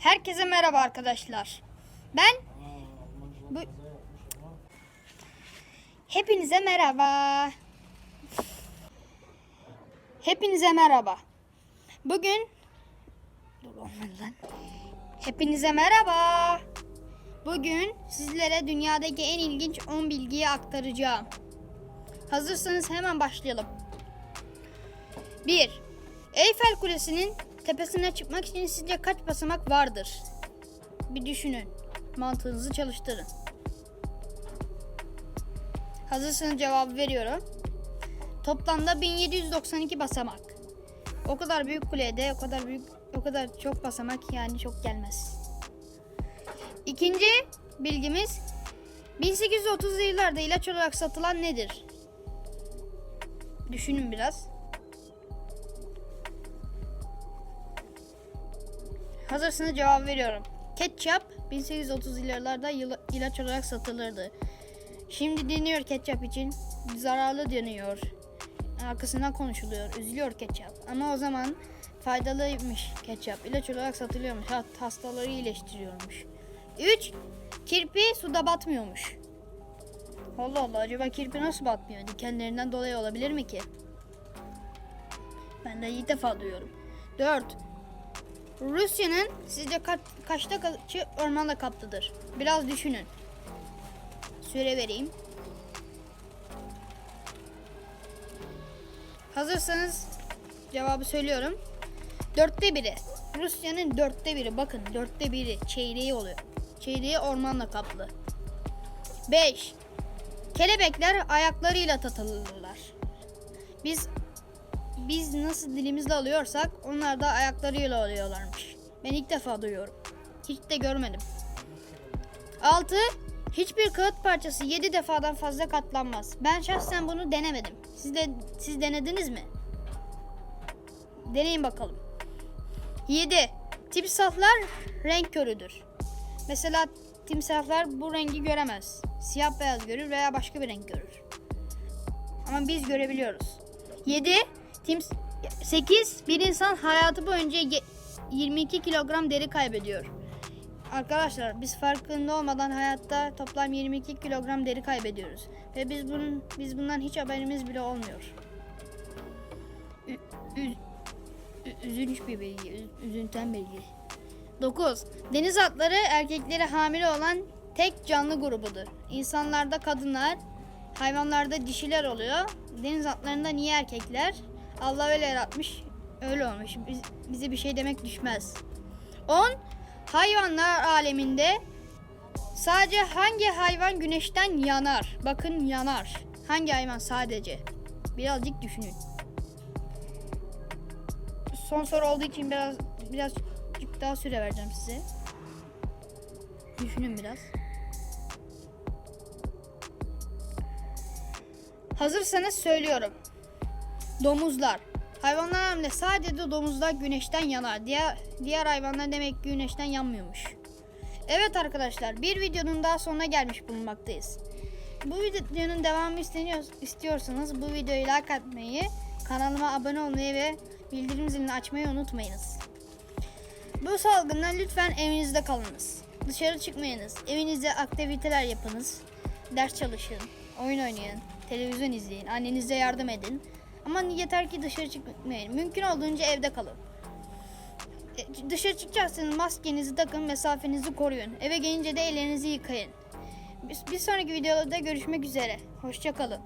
Herkese merhaba arkadaşlar. Ben bu Hepinize merhaba. Hepinize merhaba. Bugün Dur lan. Hepinize merhaba. Bugün sizlere dünyadaki en ilginç 10 bilgiyi aktaracağım. Hazırsanız hemen başlayalım. 1. Eyfel Kulesi'nin tepesine çıkmak için sizce kaç basamak vardır? Bir düşünün. Mantığınızı çalıştırın. Hazırsanız cevabı veriyorum. Toplamda 1792 basamak. O kadar büyük kulede, o kadar büyük, o kadar çok basamak yani çok gelmez. İkinci bilgimiz 1830'lu yıllarda ilaç olarak satılan nedir? Düşünün biraz. Hazırsınız cevap veriyorum. Ketçap 1830 yıllarda yıl- ilaç olarak satılırdı. Şimdi deniyor ketçap için. Zararlı deniyor. Arkasından konuşuluyor. Üzülüyor ketçap. Ama o zaman faydalıymış ketçap. İlaç olarak satılıyormuş. Ha- Hastaları iyileştiriyormuş. 3. Kirpi suda batmıyormuş. Allah Allah acaba kirpi nasıl batmıyor? Dikenlerinden dolayı olabilir mi ki? Ben de ilk defa duyuyorum. 4. Rusya'nın sizce kaç, kaçta kaçı ormanla kaplıdır? Biraz düşünün. Süre vereyim. Hazırsanız cevabı söylüyorum. Dörtte biri. Rusya'nın dörtte biri. Bakın dörtte biri. Çeyreği oluyor. Çeyreği ormanla kaplı. 5. Kelebekler ayaklarıyla tatılırlar. Biz biz nasıl dilimizle alıyorsak onlar da ayaklarıyla alıyorlarmış. Ben ilk defa duyuyorum. Hiç de görmedim. 6. Hiçbir kağıt parçası 7 defadan fazla katlanmaz. Ben şahsen bunu denemedim. Siz de siz denediniz mi? Deneyin bakalım. 7. Timsahlar renk körüdür. Mesela timsahlar bu rengi göremez. Siyah beyaz görür veya başka bir renk görür. Ama biz görebiliyoruz. 7. Tims 8. Bir insan hayatı boyunca ye- 22 kilogram deri kaybediyor. Arkadaşlar biz farkında olmadan hayatta toplam 22 kilogram deri kaybediyoruz. Ve biz bunun biz bundan hiç haberimiz bile olmuyor. Ü- ü- ü- üzünç bir bilgi, ü- üzüntüden bilgi. 9. Deniz atları erkekleri hamile olan tek canlı grubudur. İnsanlarda kadınlar, hayvanlarda dişiler oluyor. Deniz atlarında niye erkekler? Allah öyle yaratmış, öyle olmuş. Biz, bize bir şey demek düşmez. 10. Hayvanlar aleminde sadece hangi hayvan güneşten yanar? Bakın yanar. Hangi hayvan sadece? Birazcık düşünün. Son soru olduğu için biraz biraz daha süre vereceğim size. Düşünün biraz. Hazırsanız söylüyorum. Domuzlar. Hayvanlar aleminde sadece domuzlar güneşten yanar. Diğer, diğer hayvanlar demek ki güneşten yanmıyormuş. Evet arkadaşlar bir videonun daha sonuna gelmiş bulunmaktayız. Bu videonun devamı isteniyor, istiyorsanız bu videoyu like atmayı, kanalıma abone olmayı ve bildirim zilini açmayı unutmayınız. Bu salgından lütfen evinizde kalınız. Dışarı çıkmayınız. Evinizde aktiviteler yapınız. Ders çalışın, oyun oynayın, televizyon izleyin, annenize yardım edin. Ama yeter ki dışarı çıkmayın. Mümkün olduğunca evde kalın. E, Dışarı çıkacaksanız maskenizi takın, mesafenizi koruyun. Eve gelince de ellerinizi yıkayın. Bir, bir sonraki videoda görüşmek üzere. Hoşçakalın.